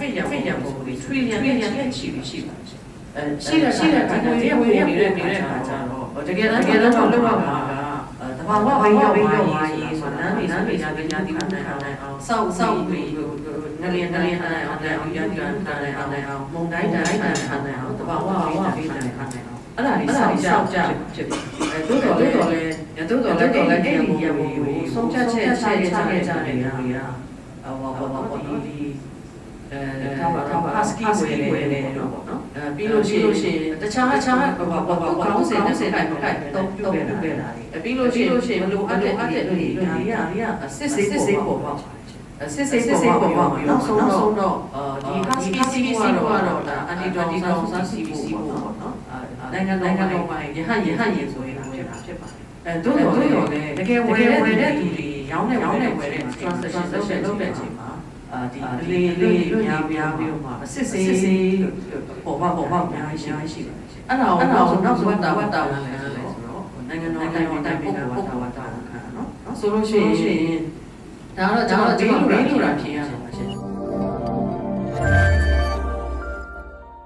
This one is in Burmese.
ဖိတ်ရဖိတ်ရပုံတွေထရီလီယံနဲ့ချီရှိရှိပါအဲရှိတဲ့ရှိတဲ့ဒီကိုရဝင်နေတဲ့နေတဲ့ခါကျတော့တကယ်တမ်းတကယ်တော့လောက်ရမှာကတဘာဝဘိရောက်ဘိရောက်ပါရေးဆိုတော့နန်းနေနန်းနေကြပညာတိခံနိုင်အောင်စောက်စောက်ပြီးငလျင်ငလျင်နိုင်အောင်လည်းအောင်ရည်ရန်ခံနိုင်အောင်မုံတိုင်းတိုင်းခံနိုင်အောင်တဘာဝဘိရောက်ပြီးနိုင်ခံနိုင်အောင်အဲ့ဒါလေးစောက်စောက်ကြဖြစ်ပြီအဲတိုးတော်တိုးတော်လည်းတိုးတော်လည်းတိုးတော်လည်းအဲ့ဒီရမှုကိုဆုံးဖြတ်ချက်ချခဲ့ကြတဲ့ကြတဲ့နေရာတွေကဟောဟောဟောဟောဒီ အဲထားပါထားပါဟစကီဝယ်လေတော့ပေါ့နော်အဲပြီးလို့ရှိလို့ရှိရင်တခြားတခြားဟောဟောဟောကောင်းစင်နဲ့စင်တိုင်းခိုက်တော့ပြုတ်ခဲ့တာအဲပြီးလို့ရှိလို့ရှိရင်မလိုအပ်တဲ့အပ်တဲ့လူတွေဒါတွေကစစ်စစ်စစ်စစ်ပေါ်ပေါ့စစ်စစ်စစ်စစ်ပေါ်ပေါ့နောက်ဆုံးနောက်ဆုံးတော့ဒီဟစကီစီစီကတော့ဒါအန်တီဒေါ်ဒီကောင်ဆာစီစီပေါ့နော်နိုင်ငံနိုင်ငံတော်ပိုင်းရဟရဟရဆိုရင်ဖြစ်တာဖြစ်ပါတယ်အဲတို့တော့တို့တော့လည်းတကယ်ဝယ်တဲ့သူတွေရောင်းတဲ့ရောင်းတဲ့ဝယ်တဲ့ transaction လုပ်တဲ့လုပ်တဲ့အချိန်မှာ အာဒီလေးလေးများများပြီးတော့မှစစ်စစ်ပေါ်ပါပေါ်ပါများရှိရှိပါတယ်အဲ့ဒါအဲ့ဒါကိုနောက်ဆုံးတာဝတ်တာဝန်လဲဆိုတော့နိုင်ငံတော်နိုင်ငံတော်တိုင်ပုဂ္ဂိုလ်ဝတ်တာဝတ်တာဝန်ခံနော်ဆိုလို့ရှိရင်ဒါတော့ဒါတော့ဒီလိုရင်းလို့တာဖြစ်ရ